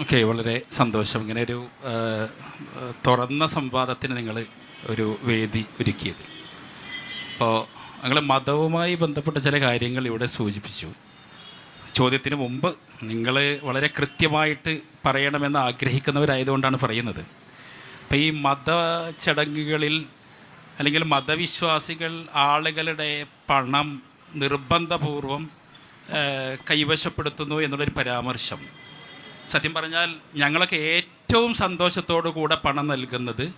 Okay വളരെ സന്തോഷം. ഇങ്ങനെ ഒരു തുറന്ന സംവാദത്തിന് നിങ്ങൾ ഒരു വേദി ഒരുക്കിയത്. അപ്പോൾ നിങ്ങൾ മതവുമായി ബന്ധപ്പെട്ട ചില കാര്യങ്ങൾ ഇവിടെ സൂചിപ്പിച്ചു. ചോദ്യത്തിന് മുമ്പ് നിങ്ങൾ വളരെ കൃത്യമായിട്ട് പറയണമെന്ന് ആഗ്രഹിക്കുന്നവരായതുകൊണ്ടാണ് പറയുന്നത്. അപ്പോൾ ഈ മത ചടങ്ങുകളിൽ അല്ലെങ്കിൽ മതവിശ്വാസികൾ ആളുകളുടെ പണം നിർബന്ധപൂർവം കൈവശപ്പെടുത്തുന്നു എന്നുള്ളൊരു പരാമർശം. സത്യം പറഞ്ഞാൽ ഞങ്ങളൊക്കെ ഏറ്റവും സന്തോഷത്തോടു കൂടെ പണം നൽകുന്നത്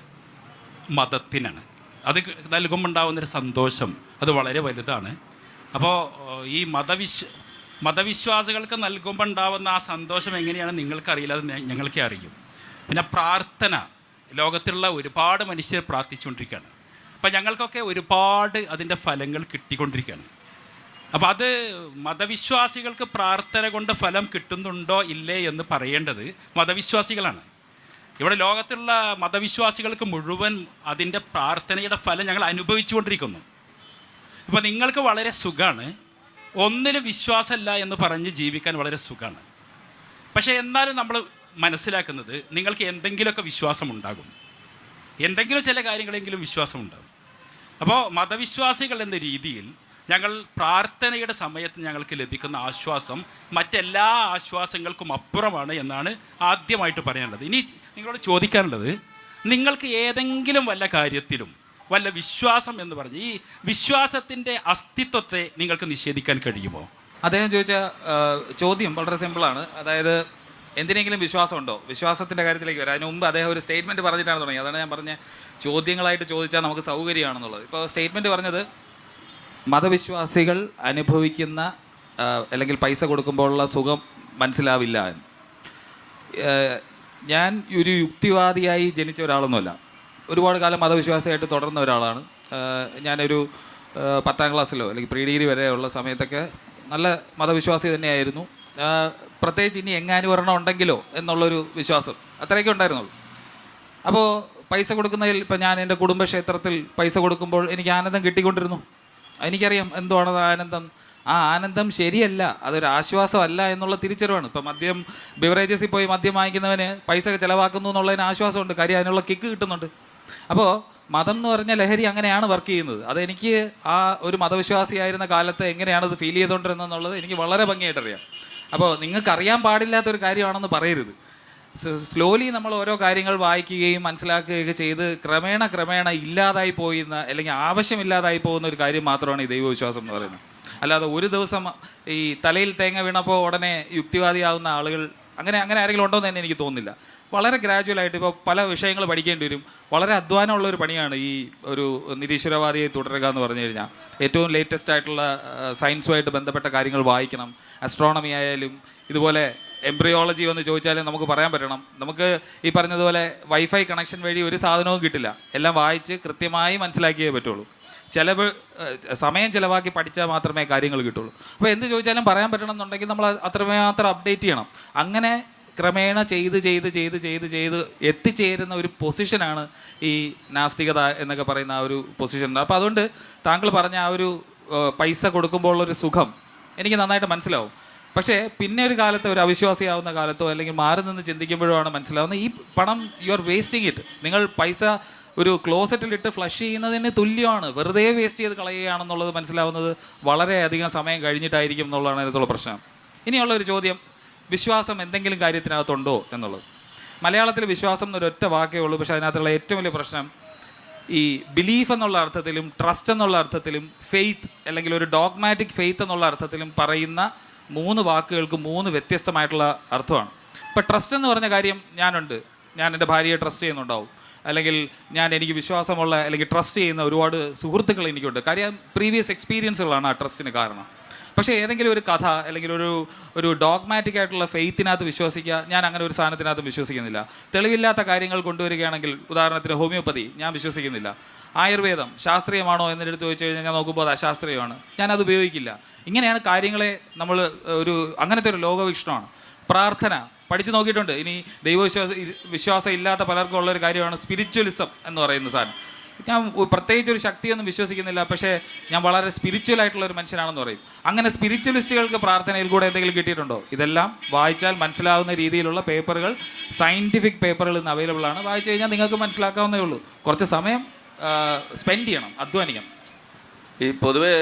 മതത്തിനാണ്. അത് നൽകുമ്പോൾ ഉണ്ടാകുന്നൊരു സന്തോഷം. അത് വളരെ വലുതാണ്. അപ്പോൾ ഈ മതവിശ്വ മതവിശ്വാസികൾക്ക് നൽകുമ്പോൾ ഉണ്ടാവുന്ന ആ സന്തോഷം എങ്ങനെയാണ് നിങ്ങൾക്കറിയില്ല അത് ഞങ്ങൾക്കേ അറിയും. പിന്നെ പ്രാർത്ഥന. ലോകത്തിലുള്ള ഒരുപാട് മനുഷ്യർ പ്രാർത്ഥിച്ചുകൊണ്ടിരിക്കുകയാണ്. അപ്പം ഞങ്ങൾക്കൊക്കെ ഒരുപാട് അതിന്റെ ഫലങ്ങൾ കിട്ടിക്കൊണ്ടിരിക്കുകയാണ്. അപ്പോൾ അത് മതവിശ്വാസികൾക്ക് പ്രാർത്ഥന കൊണ്ട് ഫലം കിട്ടുന്നുണ്ടോ ഇല്ലേ എന്ന് പറയേണ്ടത് മതവിശ്വാസികളാണ്. ഇവിടെ ലോകത്തുള്ള മതവിശ്വാസികൾക്ക് മുഴുവൻ അതിന്റെ പ്രാർത്ഥനയുടെ ഫലം ഞങ്ങൾ അനുഭവിച്ചുകൊണ്ടിരിക്കുന്നു. ഇപ്പോൾ നിങ്ങൾക്ക് വളരെ സുഖമാണ് ഒന്നിലും വിശ്വാസമല്ല എന്ന് പറഞ്ഞ് ജീവിക്കാൻ വളരെ സുഖമാണ് പക്ഷേ എന്നാലും നമ്മൾ മനസ്സിലാക്കുന്നത് നിങ്ങൾക്ക് എന്തെങ്കിലുമൊക്കെ വിശ്വാസമുണ്ടാകും. എന്തെങ്കിലും ചില കാര്യങ്ങളെങ്കിലും വിശ്വാസമുണ്ടാകും. അപ്പോൾ മതവിശ്വാസികൾ എന്ന രീതിയിൽ ഞങ്ങൾ പ്രാർത്ഥനയുടെ സമയത്ത് ഞങ്ങൾക്ക് ലഭിക്കുന്ന ആശ്വാസം മറ്റെല്ലാ ആശ്വാസങ്ങൾക്കും അപ്പുറമാണ് എന്നാണ് ആദ്യമായിട്ട് പറയാനുള്ളത്. ഇനി നിങ്ങളോട് ചോദിക്കാനുള്ളത് നിങ്ങൾക്ക് ഏതെങ്കിലും വല്ല കാര്യത്തിലും വല്ല വിശ്വാസം എന്ന് പറഞ്ഞ് ഈ വിശ്വാസത്തിന്റെ അസ്തിത്വത്തെ നിങ്ങൾക്ക് നിഷേധിക്കാൻ കഴിയുമോ? അദ്ദേഹം ചോദിച്ച ചോദ്യം വളരെ സിമ്പിളാണ്. അതായത് എന്തിനെങ്കിലും വിശ്വാസമുണ്ടോ? വിശ്വാസത്തിന്റെ കാര്യത്തിലേക്ക് വരാം. അതിന് മുമ്പ് അദ്ദേഹം ഒരു സ്റ്റേറ്റ്മെന്റ് പറഞ്ഞിട്ടാണ് തുടങ്ങിയത്. അതാണ് ഞാൻ പറഞ്ഞ ചോദ്യങ്ങളായിട്ട് ചോദിച്ചാൽ നമുക്ക് സൗകര്യമാണെന്നുള്ളത്. ഇപ്പോൾ സ്റ്റേറ്റ്മെന്റ് പറഞ്ഞത് മതവിശ്വാസികൾ അനുഭവിക്കുന്ന അല്ലെങ്കിൽ പൈസ കൊടുക്കുമ്പോഴുള്ള സുഖം മനസ്സിലാവില്ല. ഞാൻ ഒരു യുക്തിവാദിയായി ജനിച്ച ഒരാളൊന്നുമല്ല. ഒരുപാട് കാലം മതവിശ്വാസിയായിട്ട് തുടർന്ന ഒരാളാണ്. ഞാനൊരു പത്താം ക്ലാസ്സിലോ അല്ലെങ്കിൽ പ്രീ ഡിഗ്രി വരെയുള്ള സമയത്തൊക്കെ നല്ല മതവിശ്വാസി തന്നെയായിരുന്നു. പ്രത്യേകിച്ച് ഇനി എങ്ങാനുവരണം ഉണ്ടെങ്കിലോ എന്നുള്ളൊരു വിശ്വാസം അത്രയൊക്കെ ഉണ്ടായിരുന്നുള്ളൂ. അപ്പോൾ പൈസ കൊടുക്കുന്നതിൽ ഇപ്പം ഞാൻ എന്റെ കുടുംബക്ഷേത്രത്തിൽ പൈസ കൊടുക്കുമ്പോൾ എനിക്ക് ആനന്ദം കിട്ടിക്കൊണ്ടിരുന്നു. എനിക്കറിയാം എന്തുവാണ് ആനന്ദം? ആ ആനന്ദം ശരിയല്ല. അതൊരു ആശ്വാസമല്ല എന്നുള്ള തിരിച്ചറിവാണ്. ഇപ്പം മദ്യം ബിവറേജസിൽ പോയി മദ്യം വാങ്ങിക്കുന്നവന് പൈസ ചിലവാക്കുന്നു എന്നുള്ളതിന് ആശ്വാസമുണ്ട്. കാര്യം അതിനുള്ള കിക്ക് കിട്ടുന്നുണ്ട്. അപ്പോൾ മതം എന്ന് പറഞ്ഞ ലഹരി അങ്ങനെയാണ് വർക്ക് ചെയ്യുന്നത്. അതെനിക്ക് ആ ഒരു മതവിശ്വാസിയായിരുന്ന കാലത്ത് എങ്ങനെയാണ് അത് ഫീൽ ചെയ്തുകൊണ്ടിരുന്നത് എന്നുള്ളത് എനിക്ക് വളരെ ഭംഗിയായിട്ടറിയാം. അപ്പോൾ നിങ്ങൾക്ക് അറിയാൻ പാടില്ലാത്തൊരു കാര്യമാണെന്ന് പറയരുത്. സ്ലോലി നമ്മൾ ഓരോ കാര്യങ്ങൾ വായിക്കുകയും മനസ്സിലാക്കുകയൊക്കെ ചെയ്ത് ക്രമേണ ക്രമേണ ഇല്ലാതായി പോയിരുന്ന അല്ലെങ്കിൽ ആവശ്യമില്ലാതായി പോകുന്ന ഒരു കാര്യം മാത്രമാണ് ഈ ദൈവവിശ്വാസം എന്ന് പറയുന്നത്. അല്ലാതെ ഒരു ദിവസം ഈ തലയിൽ തേങ്ങ വീണപ്പോൾ ഉടനെ യുക്തിവാദിയാവുന്ന ആളുകൾ അങ്ങനെ അങ്ങനെ ആരെങ്കിലും ഉണ്ടോ എന്ന് തന്നെ എനിക്ക് തോന്നുന്നില്ല. വളരെ ഗ്രാജുവൽ ആയിട്ട് ഇപ്പോൾ പല വിഷയങ്ങൾ പഠിക്കേണ്ടി വരും. വളരെ അധ്വാനമുള്ള ഒരു പണിയാണ് ഈ ഒരു നിരീശ്വരവാദിയെ തുടരുക എന്ന് പറഞ്ഞു കഴിഞ്ഞാൽ. ഏറ്റവും ലേറ്റസ്റ്റ് ആയിട്ടുള്ള സയൻസുമായിട്ട് ബന്ധപ്പെട്ട കാര്യങ്ങൾ വായിക്കണം. അസ്ട്രോണമി ആയാലും ഇതുപോലെ എംബ്രിയോളജി എന്ന് ചോദിച്ചാലും നമുക്ക് പറയാൻ പറ്റണം. നമുക്ക് ഈ പറഞ്ഞതുപോലെ വൈഫൈ കണക്ഷൻ വഴി ഒരു സാധനവും കിട്ടില്ല. എല്ലാം വായിച്ച് കൃത്യമായി മനസ്സിലാക്കിയേ പറ്റുള്ളൂ. ചിലവ് സമയം ചിലവാക്കി പഠിച്ചാൽ മാത്രമേ കാര്യങ്ങൾ കിട്ടുള്ളൂ. അപ്പോൾ എന്ത് ചോദിച്ചാലും പറയാൻ പറ്റണം എന്നുണ്ടെങ്കിൽ നമ്മൾ അത്രമാത്രം അപ്ഡേറ്റ് ചെയ്യണം. അങ്ങനെ ക്രമേണ ചെയ്ത് ചെയ്ത് ചെയ്ത് ചെയ്ത് ചെയ്ത് എത്തിച്ചേരുന്ന ഒരു പൊസിഷനാണ് ഈ നാസ്തികത എന്നൊക്കെ പറയുന്ന ആ ഒരു പൊസിഷൻ അപ്പോൾ അതുകൊണ്ട് താങ്കൾ പറഞ്ഞ ആ ഒരു പൈസ കൊടുക്കുമ്പോൾ ഒരു സുഖം എനിക്ക് നന്നായിട്ട് മനസ്സിലാവും. പക്ഷേ പിന്നെ ഒരു കാലത്ത് ഒരു അവിശ്വാസിയാവുന്ന കാലത്തോ അല്ലെങ്കിൽ മാറി നിന്ന് ചിന്തിക്കുമ്പോഴോ ആണ് മനസ്സിലാവുന്നത് ഈ പണം യു ആർ വേസ്റ്റിംഗ് ഇറ്റ് നിങ്ങൾ പൈസ ഒരു ക്ലോസറ്റിലിട്ട് ഫ്ലഷ് ചെയ്യുന്നതിന് തുല്യമാണ്. വെറുതെ വേസ്റ്റ് ചെയ്ത് കളയുകയാണെന്നുള്ളത് മനസ്സിലാവുന്നത് വളരെയധികം സമയം കഴിഞ്ഞിട്ടായിരിക്കും എന്നുള്ളതാണ് അതിനകത്തുള്ള പ്രശ്നം. ഇനിയുള്ള ഒരു ചോദ്യം വിശ്വാസം എന്തെങ്കിലും കാര്യത്തിനകത്തുണ്ടോ എന്നുള്ളത്. മലയാളത്തിൽ വിശ്വാസം എന്നൊരു ഒറ്റ വാക്കേ ഉള്ളൂ പക്ഷേ അതിനകത്തുള്ള ഏറ്റവും വലിയ പ്രശ്നം ഈ ബിലീഫ് എന്നുള്ള അർത്ഥത്തിലും ട്രസ്റ്റ് എന്നുള്ള അർത്ഥത്തിലും ഫെയ്ത്ത് അല്ലെങ്കിൽ ഒരു ഡോഗ്മാറ്റിക് ഫെയ്ത്ത് എന്നുള്ള അർത്ഥത്തിലും പറയുന്ന മൂന്ന് വാക്കുകൾക്ക് മൂന്ന് വ്യത്യസ്തമായിട്ടുള്ള അർത്ഥമാണ്. ഇപ്പം ട്രസ്റ്റ് എന്ന് പറഞ്ഞ കാര്യം ഞാനുണ്ട്. ഞാൻ എന്റെ ഭാര്യയെ ട്രസ്റ്റ് ചെയ്യുന്നുണ്ടാവും. അല്ലെങ്കിൽ ഞാൻ എനിക്ക് വിശ്വാസമുള്ള അല്ലെങ്കിൽ ട്രസ്റ്റ് ചെയ്യുന്ന ഒരുപാട് സുഹൃത്തുക്കൾ എനിക്കുണ്ട്. കാര്യം പ്രീവിയസ് എക്സ്പീരിയൻസുകളാണ് ആ ട്രസ്റ്റിന് കാരണം. പക്ഷേ ഏതെങ്കിലും ഒരു കഥ അല്ലെങ്കിൽ ഒരു ഒരു ഡോഗ്മാറ്റിക് ആയിട്ടുള്ള ഫെയ്ത്തിനകത്ത് വിശ്വസിക്കുക ഞാൻ അങ്ങനെ ഒരു സാധനത്തിനകത്ത് വിശ്വസിക്കുന്നില്ല. തെളിവില്ലാത്ത കാര്യങ്ങൾ കൊണ്ടുവരികയാണെങ്കിൽ ഉദാഹരണത്തിന് ഹോമിയോപ്പതി ഞാൻ വിശ്വസിക്കുന്നില്ല. ആയുർവേദം ശാസ്ത്രീയമാണോ എന്നെടുത്ത് ചോദിച്ചു കഴിഞ്ഞാൽ ഞാൻ നോക്കുമ്പോൾ അത് അശാസ്ത്രീയമാണ്. ഞാനത് ഉപയോഗിക്കില്ല. ഇങ്ങനെയാണ് കാര്യങ്ങളെ നമ്മൾ ഒരു അങ്ങനത്തെ ഒരു ലോകവീക്ഷണമാണ്. പ്രാർത്ഥന പഠിച്ചു നോക്കിയിട്ടുണ്ട്. ഇനി ദൈവവിശ്വാസ വിശ്വാസം ഇല്ലാത്ത പലർക്കും ഉള്ള ഒരു കാര്യമാണ് സ്പിരിച്വലിസം എന്ന് പറയുന്ന സാധനം. ഞാൻ പ്രത്യേകിച്ച് ഒരു ശക്തിയൊന്നും വിശ്വസിക്കുന്നില്ല. പക്ഷേ ഞാൻ വളരെ സ്പിരിച്വൽ ആയിട്ടുള്ള ഒരു മനുഷ്യനാണെന്ന് പറയും. അങ്ങനെ സ്പിരിച്വലിസ്റ്റുകൾക്ക് പ്രാർത്ഥനയിൽ കൂടെ എന്തെങ്കിലും കിട്ടിയിട്ടുണ്ടോ? ഇതെല്ലാം വായിച്ചാൽ മനസ്സിലാവുന്ന രീതിയിലുള്ള പേപ്പറുകൾ സയന്റിഫിക് പേപ്പറുകൾ ഇന്ന് അവൈലബിൾ ആണ്. വായിച്ചു കഴിഞ്ഞാൽ നിങ്ങൾക്ക് മനസ്സിലാക്കാവുന്നേ ഉള്ളൂ. കുറച്ച് സമയം സ്പെൻഡ് ചെയ്യണം അധ്വാനിക്കണം. ഈ പൊതുവെ